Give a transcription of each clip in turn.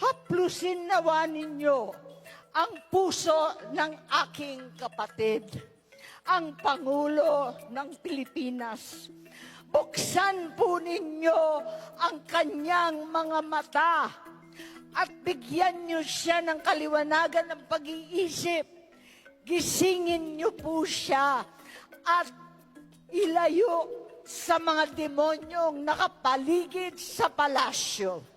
haplusin nawa ninyo ang puso ng aking kapatid, ang Pangulo ng Pilipinas. Buksan po ninyo ang kanyang mga mata at bigyan niyo siya ng kaliwanagan ng pag-iisip. Gisingin niyo po siya at ilayo sa mga demonyong nakapaligid sa palasyo.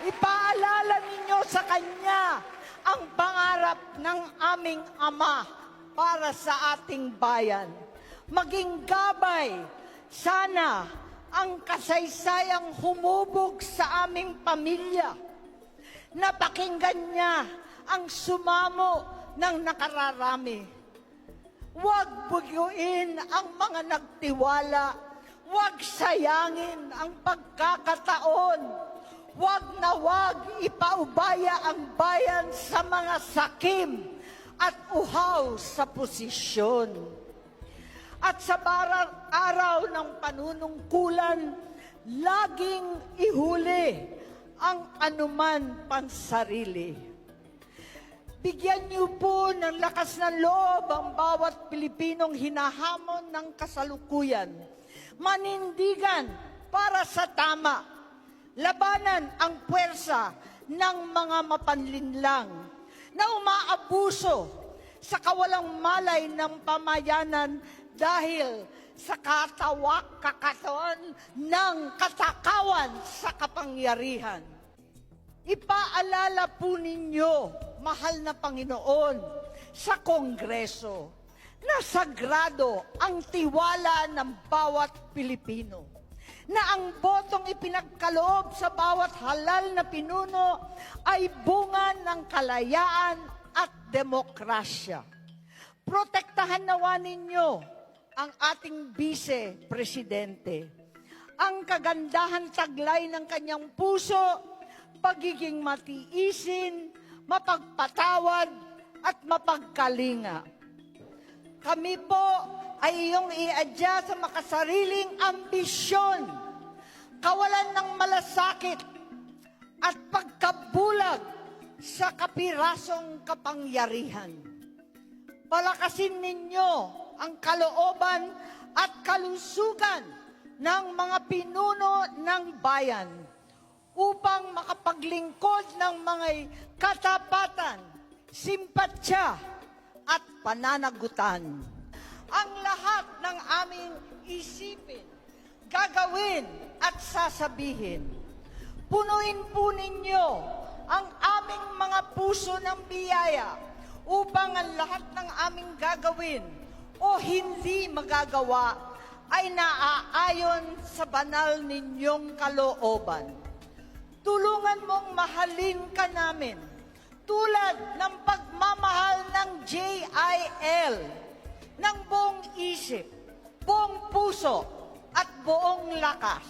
Ipaalala ninyo sa Kanya ang pangarap ng aming Ama para sa ating bayan. Maging gabay, sana ang kasaysayang humubog sa aming pamilya. Napakinggan niya ang sumamo ng nakararami. Huwag bugyuin ang mga nagtiwala. Huwag sayangin ang pagkakataon. Huwag na huwag ipaubaya ang bayan sa mga sakim at uhaw sa posisyon. At sa bara- araw ng panunungkulan, laging ihuli ang anuman pansarili. Bigyan niyo po ng lakas ng loob ang bawat Pilipinong hinahamon ng kasalukuyan. Manindigan para sa tama. Labanan ang puwersa ng mga mapanlinlang na umaabuso sa kawalang malay ng pamayanan dahil sa katawak kakatawan ng katakawan sa kapangyarihan. Ipaalala po ninyo, mahal na Panginoon, sa Kongreso, na sagrado ang tiwala ng bawat Pilipino. Na ang botong ipinagkaloob sa bawat halal na pinuno ay bunga ng kalayaan at demokrasya. Protektahan nawa ninyo ang ating vice-presidente. Ang kagandahan taglay ng kanyang puso, pagiging matiisin, mapagpatawad, at mapagkalinga. Kami po ay iyong iadya sa makasariling ambisyon, kawalan ng malasakit, at pagkabulag sa kapirasong kapangyarihan. Palakasin ninyo ang kalooban at kalusugan ng mga pinuno ng bayan upang makapaglingkod ng mga katapatan, simpatsya at pananagutan. Ang lahat ng aming isipin, gagawin at sasabihin, punuin po ninyo ang aming mga puso ng biyaya upang ang lahat ng aming gagawin o hindi magagawa ay naaayon sa banal ninyong kalooban. Tulungan mong mahalin ka namin tulad ng pagmamahal ng JIL ng buong isip, buong puso buong lakas.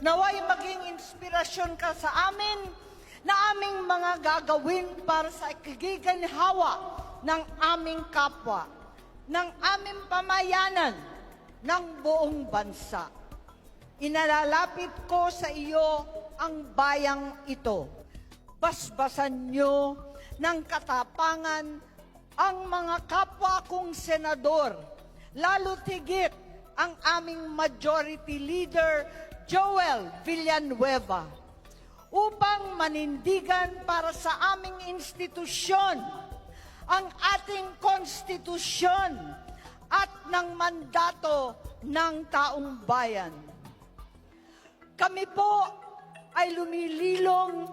Naway maging inspirasyon ka sa amin na aming mga gagawin para sa ikigiganhawa ng aming kapwa, ng aming pamayanan, ng buong bansa. Inalalapit ko sa iyo ang bayang ito. Basbasan nyo ng katapangan ang mga kapwa kong senador, lalo tigit ang aming majority leader, Joel Villanueva, upang manindigan para sa aming institusyon ang ating konstitusyon at ng mandato ng taong bayan. Kami po ay lumililong,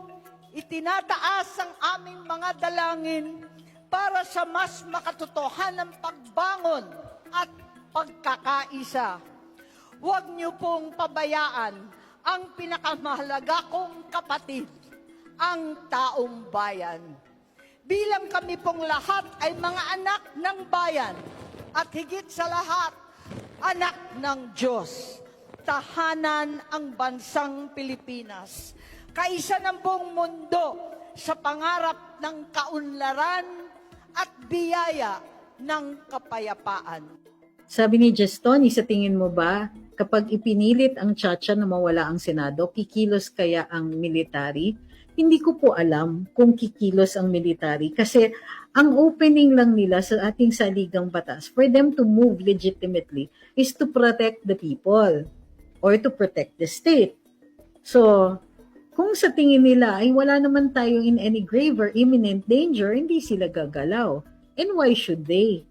itinataas ang aming mga dalangin para sa mas makatotohanang pagbangon at pagkakaisa. Huwag niyo pong pabayaan ang pinakamahalaga kong kapatid, ang taong bayan. Bilang kami pong lahat ay mga anak ng bayan at higit sa lahat, anak ng Diyos. Tahanan ang bansang Pilipinas. Kaisa ng buong mundo sa pangarap ng kaunlaran at biyaya ng kapayapaan. Sabi ni Justoni, sa tingin mo ba, kapag ipinilit ang Chacha na mawala ang Senado, kikilos kaya ang military? Hindi ko po alam kung kikilos ang military kasi ang opening lang nila sa ating saligang batas for them to move legitimately is to protect the people or to protect the state. So, kung sa tingin nila ay wala naman tayo in any grave or imminent danger, hindi sila gagalaw. And why should they?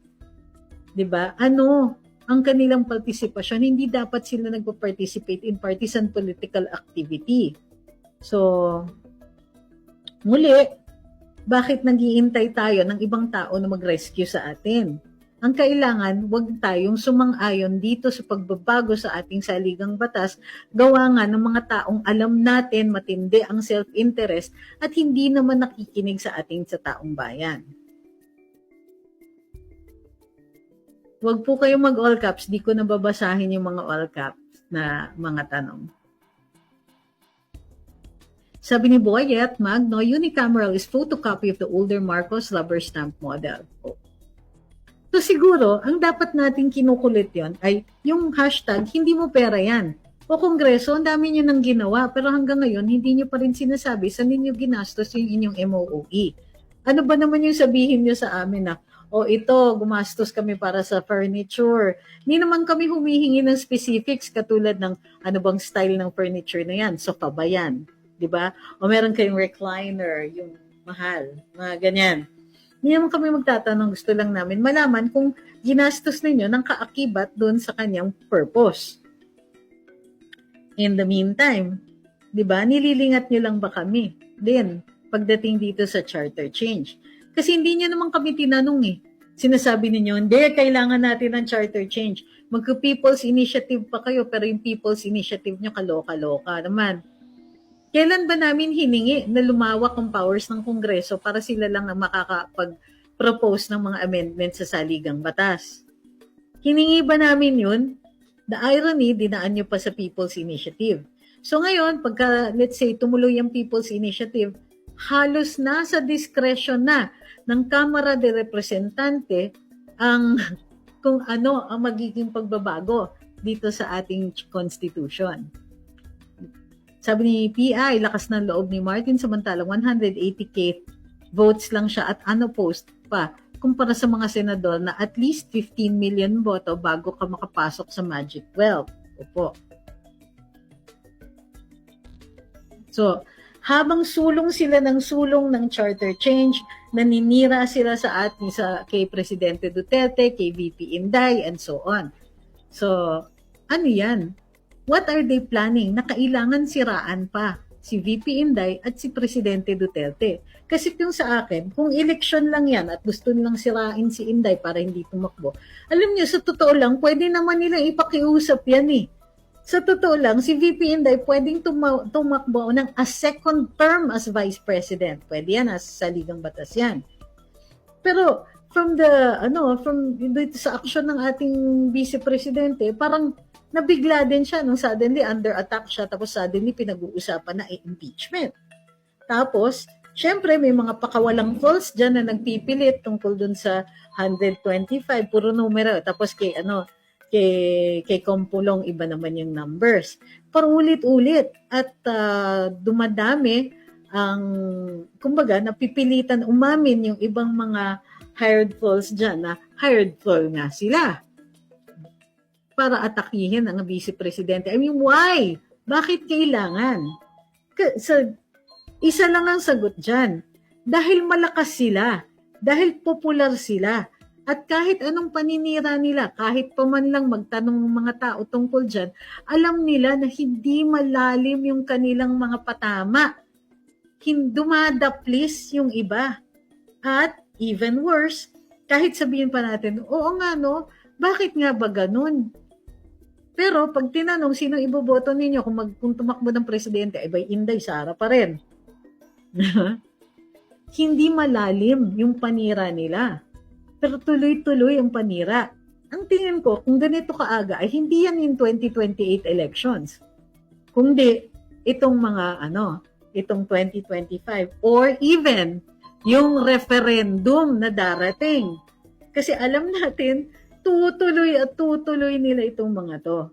'Di ba? Ano ang kanilang partisipasyon? Hindi dapat sila nagpa-participate in partisan political activity. So, muli, bakit nagiintay tayo ng ibang tao na mag-rescue sa atin? Ang kailangan, wag tayong sumang-ayon dito sa pagbabago sa ating saligang batas, gawa nga ng mga taong alam natin matindi ang self-interest at hindi naman nakikinig sa ating sa taong bayan. Huwag po kayong mag-all caps, di ko nababasahin yung mga all caps na mga tanong. Sabi ni Boyet, Magno, unicameral is photocopy of the older Marcos rubber stamp model. So siguro, ang dapat nating kinukulit yon ay yung hashtag, hindi mo pera yan. O Kongreso, ang dami nyo nang ginawa, pero hanggang ngayon, hindi nyo pa rin sinasabi sa ninyo ginastos yung inyong MOOE. Ano ba naman yung sabihin nyo sa amin na, o ito, gumastos kami para sa furniture. Hindi naman kami humihingi ng specifics katulad ng ano bang style ng furniture na yan. Sofa ba yan? 'di ba? O meron kayong recliner, yung mahal, mga ganyan. Hindi naman kami magtatanong, gusto lang namin malaman kung ginastos ninyo ng kaakibat doon sa kanyang purpose. In the meantime, 'di ba? Nililingat niyo lang ba kami? Din pagdating dito sa charter change. Kasi hindi niyo naman kami tinanong eh. Sinasabi ninyo, hindi, kailangan natin ng charter change. Magka-people's initiative pa kayo, pero yung people's initiative nyo kaloka-loka naman. Kailan ba namin hiningi na lumawak ang powers ng Kongreso para sila lang ang makakapag-propose ng mga amendments sa saligang batas? Hiningi ba namin yun? The irony, dinaan nyo pa sa People's Initiative. So ngayon, pagka, let's say, tumuloy ang People's Initiative, halos nasa discretion na ng Kamara de Representante ang kung ano ang magiging pagbabago dito sa ating constitution. Sabi ni PI, lakas ng loob ni Martin samantalang 180k votes lang siya at unopposed pa kumpara sa mga senador na at least 15 million boto bago ka makapasok sa Magic 12. Opo. So, habang sulong sila ng sulong ng charter change, naninira sila sa ating sa kay Presidente Duterte, kay VP Inday, and so on. So, ano yan? What are they planning? Na kailangan siraan pa si VP Inday at si Presidente Duterte. Kasi yung sa akin, kung election lang yan at gusto nilang sirain si Inday para hindi tumakbo, alam niyo, sa totoo lang, pwede naman nilang ipakiusap yan eh. Sa totoo lang, si VP Inday pwedeng tuma- tumakbo ng a second term as Vice President. Pwede yan, sa ligang batas yan. Pero from the, ano, from dito sa aksyon ng ating Vice Presidente, parang nabigla din siya nung suddenly under attack siya tapos suddenly pinag-uusapan na impeachment. Tapos, syempre may mga pakawalang false dyan na nagpipilit tungkol dun sa 125, puro numero. Tapos kay ano, kay, kay Kompulong, iba naman yung numbers. Parulit-ulit at uh, dumadami ang, kumbaga, napipilitan umamin yung ibang mga hired falls dyan na hired fall nga sila para atakihin ang vice presidente. I mean, why? Bakit kailangan? Ka- sa, isa lang ang sagot dyan. Dahil malakas sila. Dahil popular sila. At kahit anong paninira nila, kahit pa man lang magtanong ng mga tao tungkol dyan, alam nila na hindi malalim yung kanilang mga patama. Dumadaplis yung iba. At even worse, kahit sabihin pa natin, oo nga no, bakit nga ba ganun? Pero pag tinanong sino iboboto ninyo kung, mag, kung tumakbo ng presidente, ay by Inday Sara pa rin. Hindi malalim yung panira nila. Pero tuloy-tuloy ang panira. Ang tingin ko, kung ganito kaaga, ay hindi yan in 2028 elections. Kundi itong mga ano, itong 2025 or even yung referendum na darating. Kasi alam natin, tutuloy at tutuloy nila itong mga to.